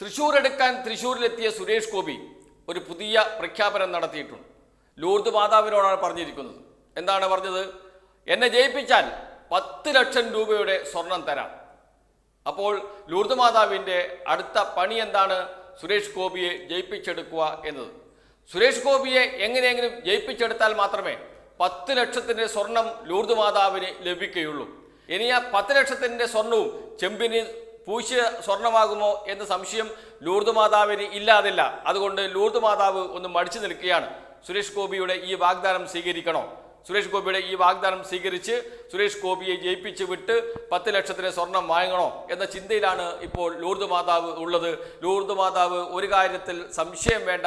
തൃശൂർ എടുക്കാൻ തൃശൂരിലെത്തിയ സുരേഷ് ഗോപി ഒരു പുതിയ പ്രഖ്യാപനം നടത്തിയിട്ടുണ്ട്. ലൂർദ് മാതാവിനോടാണ് പറഞ്ഞിരിക്കുന്നത്. എന്താണ് പറഞ്ഞത്? എന്നെ ജയിപ്പിച്ചാൽ പത്ത് ലക്ഷം രൂപയുടെ സ്വർണം തരാം. അപ്പോൾ ലൂർദ് മാതാവിന്റെ അടുത്ത പണി എന്താണ്? സുരേഷ് ഗോപിയെ ജയിപ്പിച്ചെടുക്കുക എന്നത്. സുരേഷ് ഗോപിയെ എങ്ങനെയെങ്കിലും ജയിപ്പിച്ചെടുത്താൽ മാത്രമേ പത്ത് ലക്ഷത്തിന്റെ സ്വർണം ലൂർദ് മാതാവിന് ലഭിക്കുകയുള്ളൂ. ഇനി ആ പത്ത് ലക്ഷത്തിന്റെ സ്വർണവും ചെമ്പിന് പൂശിയ സ്വർണമാകുമോ എന്ന സംശയം ലൂർദ് മാതാവിന് ഇല്ലാതില്ല. അതുകൊണ്ട് ലൂർദ് മാതാവ് ഒന്ന് മടിച്ചു നിൽക്കുകയാണ്. സുരേഷ് ഗോപിയുടെ ഈ വാഗ്ദാനം സ്വീകരിക്കണോ? സുരേഷ് ഗോപിയുടെ ഈ വാഗ്ദാനം സ്വീകരിച്ച് സുരേഷ് ഗോപിയെ ജയിപ്പിച്ച് വിട്ട് പത്ത് ലക്ഷത്തിന് സ്വർണം വാങ്ങണോ എന്ന ചിന്തയിലാണ് ഇപ്പോൾ ലൂർദ് മാതാവ് ഉള്ളത്. ലൂർദ് മാതാവ് ഒരു കാര്യത്തിൽ സംശയം വേണ്ട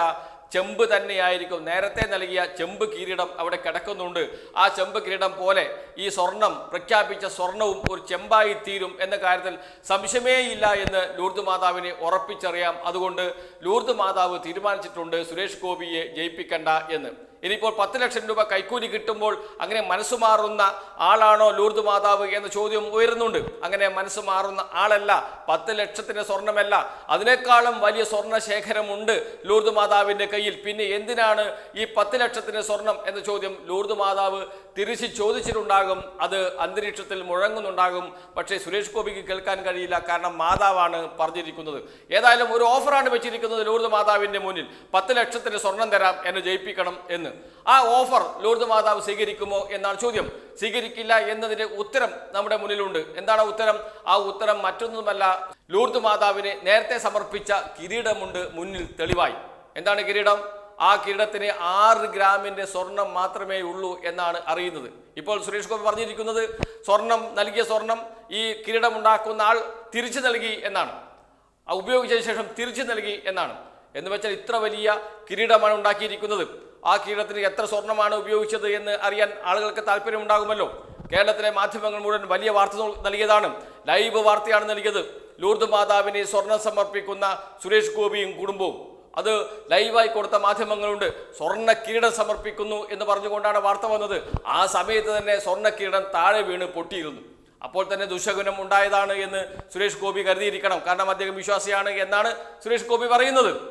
ചെമ്പ് തന്നെയായിരിക്കും. നേരത്തെ നൽകിയ ചെമ്പ് കിരീടം അവിടെ കിടക്കുന്നുണ്ട്. ആ ചെമ്പ് കിരീടം പോലെ ഈ സ്വർണം പ്രഖ്യാപിച്ച സ്വർണവും ഒരു ചെമ്പായി തീരും എന്ന കാര്യത്തിൽ സംശയമേ ഇല്ല എന്ന് ലൂർദ് മാതാവിനെ ഉറപ്പിച്ചറിയാം. അതുകൊണ്ട് ലൂർദ് മാതാവ് തീരുമാനിച്ചിട്ടുണ്ട് സുരേഷ് ഗോപിയെ ജയിപ്പിക്കണ്ട എന്ന്. ഇനിയിപ്പോൾ പത്ത് ലക്ഷം രൂപ കൈക്കൂലി കിട്ടുമ്പോൾ അങ്ങനെ മനസ്സ് മാറുന്ന ആളാണോ ലൂർദ് മാതാവ് എന്ന ചോദ്യം ഉയരുന്നുണ്ട്. അങ്ങനെ മനസ്സ് മാറുന്ന ആളല്ല പത്ത് ലക്ഷത്തിന് സ്വർണമല്ല. അതിനേക്കാളും വലിയ സ്വർണ ശേഖരമുണ്ട് ലൂർദ് മാതാവിന്റെ കയ്യിൽ. പിന്നെ എന്തിനാണ് ഈ പത്ത് ലക്ഷത്തിന് സ്വർണം എന്ന ചോദ്യം ലൂർദ് മാതാവ് തിരിച്ച് ചോദിച്ചിട്ടുണ്ടാകും. അത് അന്തരീക്ഷത്തിൽ മുഴങ്ങുന്നുണ്ടാകും. പക്ഷേ സുരേഷ് ഗോപിക്ക് കേൾക്കാൻ കഴിയില്ല. കാരണം മാതാവാണ് പറഞ്ഞിരിക്കുന്നത്. ഏതായാലും ഒരു ഓഫറാണ് വെച്ചിരിക്കുന്നത് ലൂർദ് മാതാവിന്റെ മുന്നിൽ. പത്ത് ലക്ഷത്തിന് സ്വർണം തരാം എന്നെ ജയിപ്പിക്കണം എന്ന്. ആ ഓഫർ ലൂർദ് മാതാവ് സ്വീകരിക്കുമോ എന്നാണ് ചോദ്യം. സ്വീകരിക്കില്ല എന്നതിന്റെ ഉത്തരം നമ്മുടെ മുന്നിലുണ്ട്. എന്താണ് ഉത്തരം? ആ ഉത്തരം മറ്റൊന്നുമല്ല ലൂർദ് മാതാവിന് നേരത്തെ സമർപ്പിച്ച കിരീടമുണ്ട് മുന്നിൽ തെളിവായി. എന്താണ് കിരീടം? ആ കിരീടത്തിന് ആറ് ഗ്രാമിന്റെ സ്വർണം മാത്രമേ ഉള്ളൂ എന്നാണ് അറിയുന്നത്. ഇപ്പോൾ സുരേഷ് ഗോപി പറഞ്ഞിരിക്കുന്നത് സ്വർണം നൽകിയ സ്വർണം ഈ കിരീടം ഉണ്ടാക്കുന്ന ആൾ തിരിച്ചു നൽകി എന്നാണ്. ഉപയോഗിച്ചതിന് ശേഷം തിരിച്ചു നൽകി എന്നാണ്. എന്ന് വെച്ചാൽ ഇത്ര വലിയ കിരീടമാണ് ഉണ്ടാക്കിയിരിക്കുന്നത്. ആ കിരീടത്തിന് എത്ര സ്വർണമാണ് ഉപയോഗിച്ചത് എന്ന് അറിയാൻ ആളുകൾക്ക് താല്പര്യമുണ്ടാകുമല്ലോ. കേരളത്തിലെ മാധ്യമങ്ങൾ മുഴുവൻ വലിയ വാർത്ത നൽകിയതാണ്. ലൈവ് വാർത്തയാണ് നൽകിയത്. ലൂർദ് മാതാവിനെ സ്വർണം സമർപ്പിക്കുന്ന സുരേഷ് ഗോപിയും കുടുംബവും. അത് ലൈവായി കൊടുത്ത മാധ്യമങ്ങളുണ്ട്. സ്വർണ കിരീടം സമർപ്പിക്കുന്നു എന്ന് പറഞ്ഞുകൊണ്ടാണ് വാർത്ത വന്നത്. ആ സമയത്ത് തന്നെ സ്വർണ കിരീടം താഴെ വീണ് പൊട്ടിയിരുന്നു. അപ്പോൾ തന്നെ ദുശകുനം ഉണ്ടായതാണ് എന്ന് സുരേഷ് ഗോപി കരുതിയിരിക്കണം. കാരണം അദ്ദേഹം വിശ്വാസിയാണ് എന്നാണ് സുരേഷ് ഗോപി പറയുന്നത്.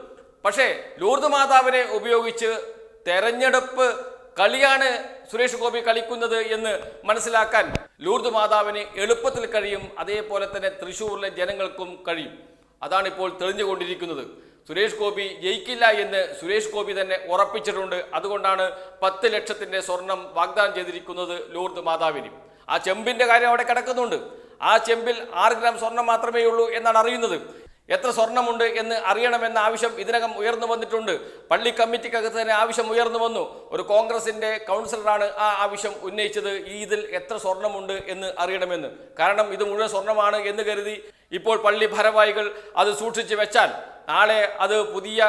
പക്ഷേ ലൂർദ് മാതാവിനെ ഉപയോഗിച്ച് തെരഞ്ഞെടുപ്പ് കളിയാണ് സുരേഷ് ഗോപി കളിക്കുന്നത് എന്ന് മനസ്സിലാക്കാൻ ലൂർദ് മാതാവിന് എളുപ്പത്തിൽ കഴിയും. അതേപോലെ തന്നെ തൃശ്ശൂരിലെ ജനങ്ങൾക്കും കഴിയും. അതാണിപ്പോൾ തെളിഞ്ഞുകൊണ്ടിരിക്കുന്നത്. സുരേഷ് ഗോപി ജയിക്കില്ല എന്ന് സുരേഷ് ഗോപി തന്നെ ഉറപ്പിച്ചിട്ടുണ്ട്. അതുകൊണ്ടാണ് പത്ത് ലക്ഷത്തിന്റെ സ്വർണം വാഗ്ദാനം ചെയ്തിരിക്കുന്നത് ലൂർദ് മാതാവിന്. ആ ചെമ്പിന്റെ കാര്യം അവിടെ കിടക്കുന്നുണ്ട്. ആ ചെമ്പിൽ ആറ് ഗ്രാം സ്വർണം മാത്രമേ ഉള്ളൂ എന്നാണ് അറിയുന്നത്. എത്ര സ്വർണമുണ്ട് എന്ന് അറിയണമെന്ന ആവശ്യം ഇതിനകം ഉയർന്നു വന്നിട്ടുണ്ട്. പള്ളി കമ്മിറ്റിക്കകത്ത് തന്നെ ആവശ്യം ഉയർന്നു വന്നു. ഒരു കോൺഗ്രസിന്റെ കൗൺസിലറാണ് ആ ആവശ്യം ഉന്നയിച്ചത്. ഈ ഇതിൽ എത്ര സ്വർണമുണ്ട് എന്ന് അറിയണമെന്ന്. കാരണം ഇത് മുഴുവൻ സ്വർണമാണ് എന്ന് കരുതി ഇപ്പോൾ പള്ളി ഭാരവാഹികൾ അത് സൂക്ഷിച്ചു വെച്ചാൽ നാളെ അത് പുതിയ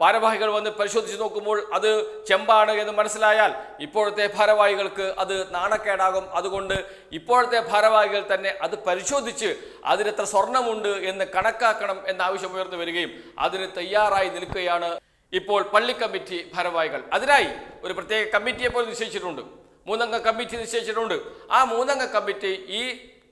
ഭാരവാഹികൾ വന്ന് പരിശോധിച്ച് നോക്കുമ്പോൾ അത് ചെമ്പാണ് എന്ന് മനസ്സിലായാൽ ഇപ്പോഴത്തെ ഭാരവാഹികൾക്ക് അത് നാണക്കേടാകും. അതുകൊണ്ട് ഇപ്പോഴത്തെ ഭാരവാഹികൾ തന്നെ അത് പരിശോധിച്ച് അതിനെത്ര സ്വർണമുണ്ട് എന്ന് കണക്കാക്കണം എന്ന ആവശ്യം ഉയർന്നു വരികയും അതിന് തയ്യാറായി നിൽക്കുകയാണ് ഇപ്പോൾ പള്ളി കമ്മിറ്റി ഭാരവാഹികൾ. അതിനായി ഒരു പ്രത്യേക കമ്മിറ്റിയെ പോലും നിശ്ചയിച്ചിട്ടുണ്ട്. മൂന്നംഗ കമ്മിറ്റി നിശ്ചയിച്ചിട്ടുണ്ട്. ആ മൂന്നംഗ കമ്മിറ്റി ഈ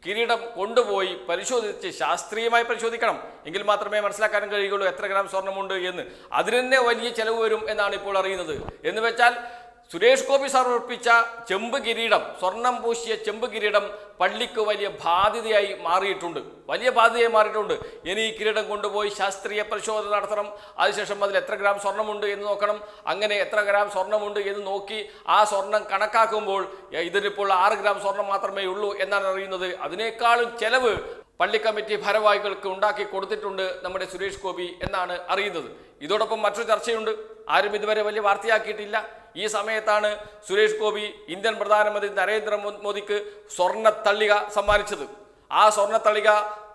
കിരീടം കൊണ്ടുപോയി പരിശോധിച്ച് ശാസ്ത്രീയമായി പരിശോധിക്കണം. എങ്കിൽ മാത്രമേ മനസ്സിലാക്കാൻ കഴിയുള്ളൂ എത്ര ഗ്രാം സ്വർണമുണ്ട് എന്ന്. അതിന് തന്നെ വലിയ ചെലവ് വരും എന്നാണ് ഇപ്പോൾ അറിയുന്നത്. എന്ന് വെച്ചാൽ സുരേഷ് ഗോപി സമർപ്പിച്ച ചെമ്പ് കിരീടം സ്വർണം പൂശിയ ചെമ്പ് കിരീടം പള്ളിക്ക് വലിയ ബാധ്യതയായി മാറിയിട്ടുണ്ട്. വലിയ ബാധ്യതയായി മാറിയിട്ടുണ്ട്. ഇനി ഈ കിരീടം കൊണ്ടുപോയി ശാസ്ത്രീയ പരിശോധന നടത്തണം. അതിനുശേഷം അതിൽ എത്ര ഗ്രാം സ്വർണമുണ്ട് എന്ന് നോക്കണം. അങ്ങനെ എത്ര ഗ്രാം സ്വർണമുണ്ട് എന്ന് നോക്കി ആ സ്വർണം കണക്കാക്കുമ്പോൾ ഇതിനിപ്പോൾ ആറ് ഗ്രാം സ്വർണം മാത്രമേ ഉള്ളൂ എന്നാണ് അറിയുന്നത്. അതിനേക്കാളും ചെലവ് പള്ളി കമ്മിറ്റി ഭാരവാഹികൾക്ക് ഉണ്ടാക്കി കൊടുത്തിട്ടുണ്ട് നമ്മുടെ സുരേഷ് ഗോപി എന്നാണ് അറിയുന്നത്. ഇതോടൊപ്പം മറ്റൊരു ചർച്ചയുണ്ട്. ആരും ഇതുവരെ വലിയ വാർത്തയാക്കിയിട്ടില്ല. ഈ സമയത്താണ് സുരേഷ് ഗോപി ഇന്ത്യൻ പ്രധാനമന്ത്രി നരേന്ദ്രമോദിക്ക് സ്വർണ തള്ളിക സമ്മാനിച്ചത്. ആ സ്വർണ തള്ളിക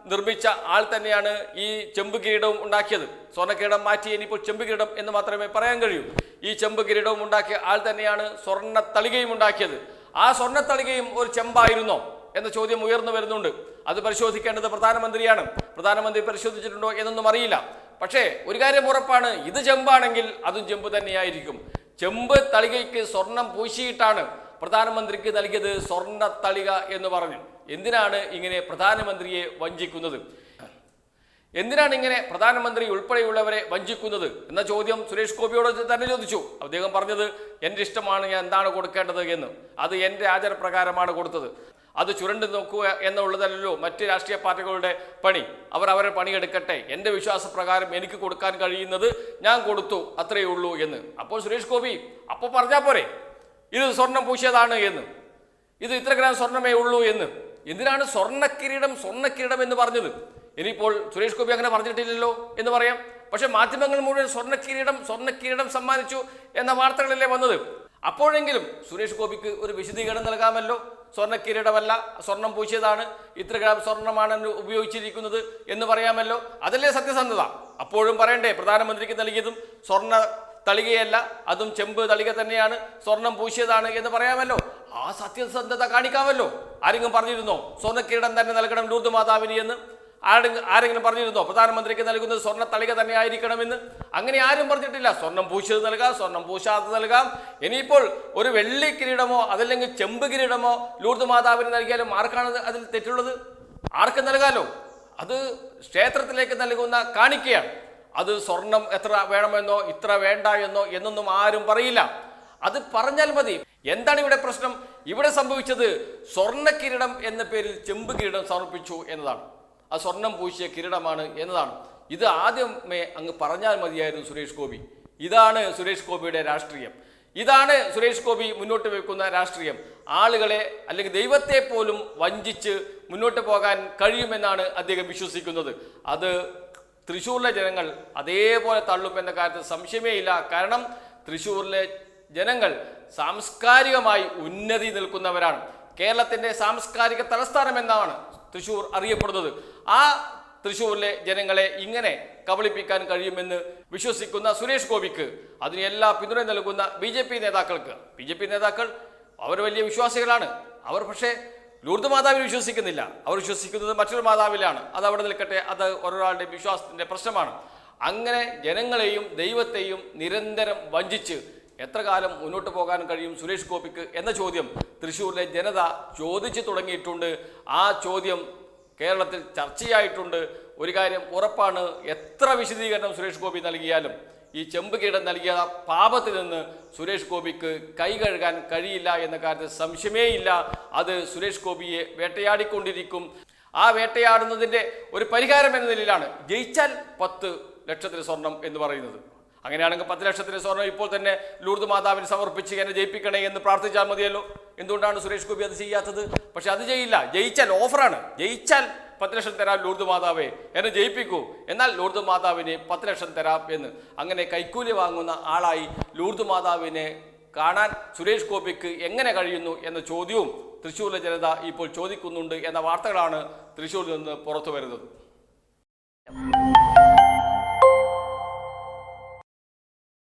നിർമ്മിച്ച ആൾ തന്നെയാണ് ഈ ചെമ്പ് കിരീടവും ഉണ്ടാക്കിയത്. സ്വർണ കിരീടം മാറ്റി ഇനിയിപ്പോൾ ചെമ്പ് കിരീടം എന്ന് മാത്രമേ പറയാൻ കഴിയൂ. ഈ ചെമ്പ് കിരീടവും ഉണ്ടാക്കിയ ആൾ തന്നെയാണ് സ്വർണ തളികയും ഉണ്ടാക്കിയത്. ആ സ്വർണ തളികയും ഒരു ചെമ്പായിരുന്നോ എന്ന ചോദ്യം ഉയർന്നു വരുന്നുണ്ട്. അത് പരിശോധിക്കേണ്ടത് പ്രധാനമന്ത്രിയാണ്. പ്രധാനമന്ത്രി പരിശോധിച്ചിട്ടുണ്ടോ എന്നൊന്നും അറിയില്ല. പക്ഷേ ഒരു കാര്യം ഉറപ്പാണ്. ഇത് ചെമ്പാണെങ്കിൽ അതും ചെമ്പ് തന്നെയായിരിക്കും. ചെമ്പ് തളികയ്ക്ക് സ്വർണം പൂശിയിട്ടാണ് പ്രധാനമന്ത്രിക്ക് നൽകിയത് സ്വർണ തളിക എന്ന് പറഞ്ഞു. എന്തിനാണ് ഇങ്ങനെ പ്രധാനമന്ത്രിയെ വഞ്ചിക്കുന്നത്? എന്തിനാണ് ഇങ്ങനെ പ്രധാനമന്ത്രി ഉൾപ്പെടെയുള്ളവരെ വഞ്ചിക്കുന്നത്? എന്ന ചോദ്യം സുരേഷ് ഗോപിയോട് തന്നെ ചോദിച്ചു. അദ്ദേഹം പറഞ്ഞത് എന്റെ ഇഷ്ടമാണ് ഞാൻ എന്താണ് കൊടുക്കേണ്ടത് എന്ന്. അത് എന്റെ ആചാരപ്രകാരമാണ് കൊടുത്തത്. അത് ചുരണ്ട് നോക്കുക എന്നുള്ളതല്ലല്ലോ മറ്റ് രാഷ്ട്രീയ പാർട്ടികളുടെ പണി. അവർ അവരെ പണിയെടുക്കട്ടെ. എന്റെ വിശ്വാസപ്രകാരം എനിക്ക് കൊടുക്കാൻ കഴിയുന്നത് ഞാൻ കൊടുത്തു അത്രയേ ഉള്ളൂ എന്ന്. അപ്പോൾ സുരേഷ് ഗോപി അപ്പോൾ പറഞ്ഞാൽ പോരെ? ഇത് സ്വർണം പൂശിയതാണ് എന്ന്. ഇത് ഇത്ര ഗ്രാം സ്വർണമേ ഉള്ളൂ എന്ന്. എന്തിനാണ് സ്വർണക്കിരീടം സ്വർണക്കിരീടം എന്ന് പറഞ്ഞത്? ഇനിയിപ്പോൾ സുരേഷ് ഗോപി അങ്ങനെ പറഞ്ഞിട്ടില്ലല്ലോ എന്ന് പറയാം. പക്ഷെ മാധ്യമങ്ങൾ മുഴുവൻ സ്വർണക്കിരീടം സ്വർണക്കിരീടം സമ്മാനിച്ചു എന്ന വാർത്തകളല്ലേ വന്നത്? അപ്പോഴെങ്കിലും സുരേഷ് ഗോപിക്ക് ഒരു വിശദീകരണം നൽകാമല്ലോ. സ്വർണക്കിരീടമല്ല സ്വർണം പൂശിയതാണ് ഇത്ര ഗ്രാം സ്വർണമാണ് ഉപയോഗിച്ചിരിക്കുന്നത് എന്ന് പറയാമല്ലോ. അതല്ലേ സത്യസന്ധത? അപ്പോഴും പറയണ്ടേ പ്രധാനമന്ത്രിക്ക് നൽകിയതും സ്വർണ തളികയല്ല അതും ചെമ്പ് തളിക തന്നെയാണ് സ്വർണം പൂശിയതാണ് എന്ന് പറയാമല്ലോ. ആ സത്യസന്ധത കാണിക്കാമല്ലോ. ആരെങ്കിലും പറഞ്ഞിരുന്നോ സ്വർണക്കിരീടം തന്നെ നൽകണം ലൂർദ് മാതാവിനി എന്ന്? ആരെങ്കിലും ആരെങ്കിലും പറഞ്ഞിരുന്നോ? പ്രധാനമന്ത്രിക്ക് നൽകുന്നത് സ്വർണ തളിക തന്നെ ആയിരിക്കണമെന്ന് അങ്ങനെ ആരും പറഞ്ഞിട്ടില്ല. സ്വർണം പൂശത് നൽകാം സ്വർണം പൂശാതെ നൽകാം. ഇനിയിപ്പോൾ ഒരു വെള്ളി കിരീടമോ അതല്ലെങ്കിൽ ചെമ്പ് കിരീടമോ ലൂർദ് മാതാവിന് നൽകിയാലും ആർക്കാണ് അതിൽ തെറ്റുള്ളത്? ആർക്ക് നൽകാലോ? അത് ക്ഷേത്രത്തിലേക്ക് നൽകുന്ന കാണിക്കയാണ്. അത് സ്വർണം എത്ര വേണമെന്നോ ഇത്ര വേണ്ട എന്നോ എന്നൊന്നും ആരും പറയില്ല. അത് പറഞ്ഞാൽ മതി. എന്താണ് ഇവിടെ പ്രശ്നം? ഇവിടെ സംഭവിച്ചത് സ്വർണ കിരീടം എന്ന പേരിൽ ചെമ്പ് കിരീടം സമർപ്പിച്ചു എന്നതാണ്. ആ സ്വർണം പൂശിയ കിരീടമാണ് എന്നതാണ്. ഇത് ആദ്യമേ അങ്ങ് പറഞ്ഞാൽ മതിയായിരുന്നു സുരേഷ് ഗോപി. ഇതാണ് സുരേഷ് ഗോപിയുടെ രാഷ്ട്രീയം. ഇതാണ് സുരേഷ് ഗോപി മുന്നോട്ട് വെക്കുന്ന രാഷ്ട്രീയം. ആളുകളെ അല്ലെങ്കിൽ ദൈവത്തെ പോലും വഞ്ചിച്ച് മുന്നോട്ട് പോകാൻ കഴിയുമെന്നാണ് അദ്ദേഹം വിശ്വസിക്കുന്നത്. അത് തൃശ്ശൂരിലെ ജനങ്ങൾ അതേപോലെ തള്ളും എന്ന കാര്യത്തിൽ സംശയമേ ഇല്ല. കാരണം തൃശ്ശൂരിലെ ജനങ്ങൾ സാംസ്കാരികമായി ഉന്നതി നിൽക്കുന്നവരാണ്. കേരളത്തിന്റെ സാംസ്കാരിക തലസ്ഥാനം എന്നാണ് തൃശ്ശൂർ അറിയപ്പെടുന്നത്. ആ തൃശ്ശൂരിലെ ജനങ്ങളെ ഇങ്ങനെ കബളിപ്പിക്കാൻ കഴിയുമെന്ന് വിശ്വസിക്കുന്ന സുരേഷ് ഗോപിക്ക് അതിന് എല്ലാ പിന്തുണ നൽകുന്ന ബി ജെ പി നേതാക്കൾക്ക്. ബി ജെ പി നേതാക്കൾ അവർ വലിയ വിശ്വാസികളാണ്. അവർ പക്ഷേ ലൂർദ് മാതാവിൽ വിശ്വസിക്കുന്നില്ല. അവർ വിശ്വസിക്കുന്നത് മറ്റൊരു മാതാവിലാണ്. അത് അവിടെ നിൽക്കട്ടെ. അത് ഒരാളുടെ വിശ്വാസത്തിന്റെ പ്രശ്നമാണ്. അങ്ങനെ ജനങ്ങളെയും ദൈവത്തെയും നിരന്തരം വഞ്ചിച്ച് എത്ര കാലം മുന്നോട്ട് പോകാൻ കഴിയും സുരേഷ് ഗോപിക്ക് എന്ന ചോദ്യം തൃശ്ശൂരിലെ ജനത ചോദിച്ചു തുടങ്ങിയിട്ടുണ്ട്. ആ ചോദ്യം കേരളത്തിൽ ചർച്ചയായിട്ടുണ്ട്. ഒരു കാര്യം ഉറപ്പാണ് എത്ര വിശദീകരണം സുരേഷ് ഗോപി നൽകിയാലും ഈ ചെമ്പ് കീടം നൽകിയ പാപത്തിൽ നിന്ന് സുരേഷ് ഗോപിക്ക് കൈ കഴുകാൻ കഴിയില്ല എന്ന കാര്യത്തിൽ സംശയമേ ഇല്ല അത് സുരേഷ് ഗോപിയെ വേട്ടയാടിക്കൊണ്ടിരിക്കും. ആ വേട്ടയാടുന്നതിന്റെ ഒരു പരിഹാരം എന്ന നിലയിലാണ് ജയിച്ചാൽ പത്ത് ലക്ഷത്തിന് സ്വർണം എന്ന് പറയുന്നത്. അങ്ങനെയാണെങ്കിൽ പത്ത് ലക്ഷത്തിന് സ്വർണം ഇപ്പോൾ തന്നെ ലൂർദ് മാതാവിന് സമർപ്പിച്ച് എന്നെ ജയിപ്പിക്കണേ എന്ന് പ്രാർത്ഥിച്ചാൽ മതിയല്ലോ. എന്തുകൊണ്ടാണ് സുരേഷ് ഗോപി അത് ചെയ്യാത്തത്? പക്ഷെ അത് ചെയ്യില്ല. ജയിച്ചാൽ ഓഫറാണ്. ജയിച്ചാൽ പത്ത് ലക്ഷം തരാം ലൂർദ് മാതാവേ. എന്നെ ജയിപ്പിക്കൂ. എന്നാൽ ലൂർദ് മാതാവിനെ പത്ത് ലക്ഷം തരാം എന്ന്. അങ്ങനെ കൈക്കൂലി വാങ്ങുന്ന ആളായി ലൂർദ് മാതാവിനെ കാണാൻ സുരേഷ് ഗോപിക്ക് എങ്ങനെ കഴിയുന്നു എന്ന ചോദ്യവും തൃശ്ശൂരിലെ ജനത ഇപ്പോൾ ചോദിക്കുന്നുണ്ട് എന്ന വാർത്തകളാണ് തൃശ്ശൂരിൽ നിന്ന് പുറത്തു വരുന്നത്